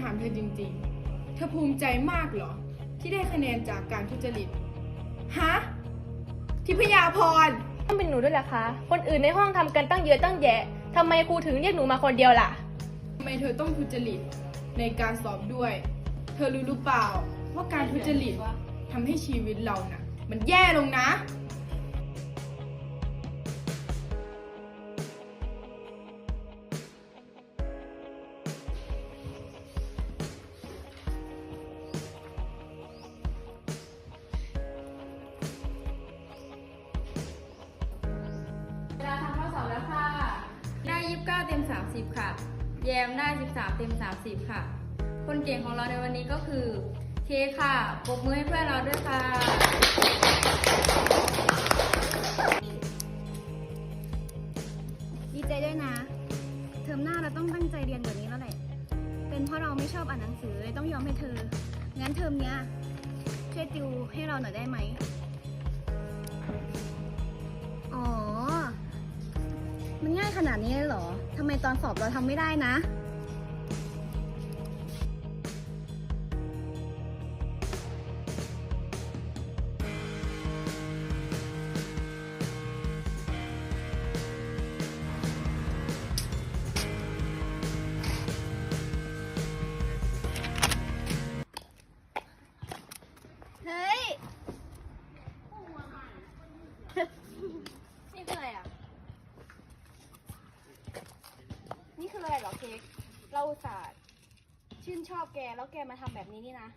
ถามเธอจริงๆ เธอภูมิใจมากเหรอ ที่ได้คะแนนจากการทุจริต ฮะ ทิพยาพร ต้องเป็นหนูด้วยล่ะคะ คนอื่นในห้องทำกันตั้งเยอะตั้งแยะทำไมครูถึงเรียกหนูมาคนเดียวล่ะ ทำไมเธอต้องทุจริตในการสอบด้วย เธอรู้หรือเปล่าว่าการทุจริตทำให้ชีวิตเราน่ะ มันแย่ลงนะ เวลาทำข้อสอบแล้วค่ะ ได้ 29 เต็ม 30 ค่ะ แยมได้ 13 เต็ม 30 ค่ะ คนเก่งของเราในวันนี้ก็คือ เคกค่ะ ปรบมือให้เพื่อนเราด้วยค่ะดีใจด้วยนะ เทอมหน้าเราต้องตั้งใจเรียนกว่านี้แล้วแหละ เป็นเพราะเราไม่ชอบอ่านหนังสือเลยต้องยอมให้เธอ งั้นเทอมเนี้ยช่วยติวให้เราหน่อยได้ไหม อ๋อมันง่าย ขนาดนี้เลยเหรอ ทำไมตอนสอบเราทำไม่ได้นะ เฮ้ย อะไรหรอเค้กเราอุตส่าห์ชื่นชอบแกแล้วแกมาทำแบบนี้นี่นะ